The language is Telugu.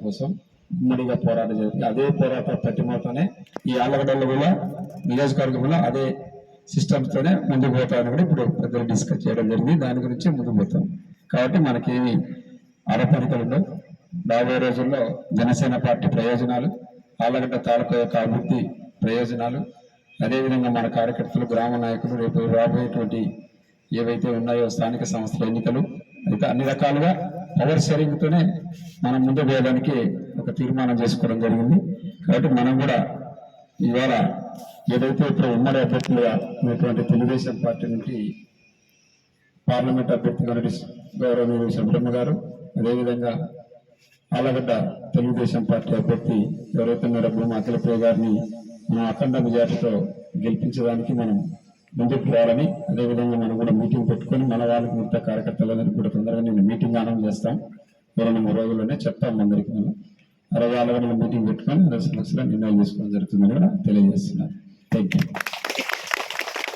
కోసం ఉమ్మడిగా పోరాటం జరిగింది. అదే పోరాట పట్టిమతోనే ఈ ఆలగడ్డలో కూడా నియోజకవర్గంలో అదే సిస్టమ్స్తోనే ముందుకు పోతామని కూడా ఇప్పుడు పెద్దలు డిస్కస్ చేయడం జరిగింది. దాని గురించి ముందుకు పోతాం. కాబట్టి మనకేమి అరపరికలు ఉండవు. రాబోయే రోజుల్లో జనసేన పార్టీ ప్రయోజనాలు ఆలగడ్డ తాలూకా యొక్క అభివృద్ధి ప్రయోజనాలు అదేవిధంగా మన కార్యకర్తలు గ్రామ నాయకులు రేపు రాబోయేటువంటి ఏవైతే ఉన్నాయో స్థానిక సంస్థల ఎన్నికలు అయితే అన్ని రకాలుగా పవర్ షేరింగ్ తోనే మనం ముందు పోయడానికి ఒక తీర్మానం చేసుకోవడం జరిగింది. కాబట్టి మనం కూడా ఇవాళ ఏదైతే ఇప్పుడు ఉమ్మడి అభ్యర్థులుగా ఉన్నటువంటి తెలుగుదేశం పార్టీ నుండి పార్లమెంట్ అభ్యర్థిగా గౌరవనీయులు సుబ్రహ్మ గారు అదేవిధంగా ఆలగడ్డ తెలుగుదేశం పార్టీ అభ్యర్థి ఎవరైతే ఉన్నారో భూమా అఖిలప్రియ గారిని మనం అఖండ మెజార్టీతో గెలిపించడానికి మనం ముందుకు రావాలని అదేవిధంగా మనం కూడా మీటింగ్ పెట్టుకొని వాళ్ళకి మిగతా కార్యకర్తలందరికీ కూడా తొందరగా నేను మీటింగ్ ఆనం చేస్తాం. ఒక రెండు మూడు రోజుల్లోనే చెప్తాం అందరికీ మనం అరవై ఆలగడ్డలో మీటింగ్ పెట్టుకొని అందరి లక్షల నిర్ణయం తీసుకోవడం జరుగుతుందని కూడా తెలియజేస్తున్నాను థ్యాంక్ యూ